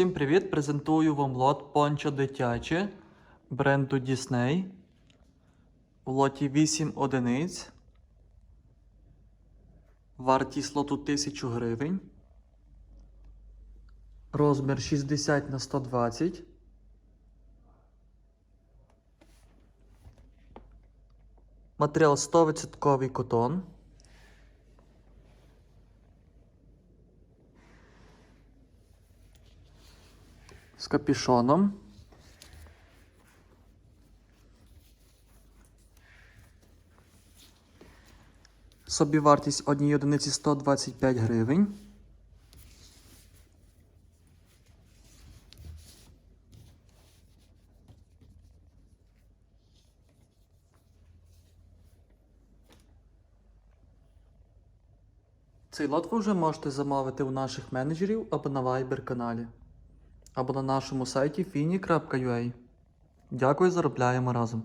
Всім привіт! Презентую вам лот пончо дитяче бренду Disney. В лоті 8 одиниць. Вартість лоту 1000 гривень. Розмір 60 на 120. Матеріал 100% котон. З капюшоном. Собівартість однієї одиниці 125 гривень. Цей лот ви вже можете замовити у наших менеджерів або на Viber каналі або на нашому сайті fini.ua. Дякую, заробляємо разом.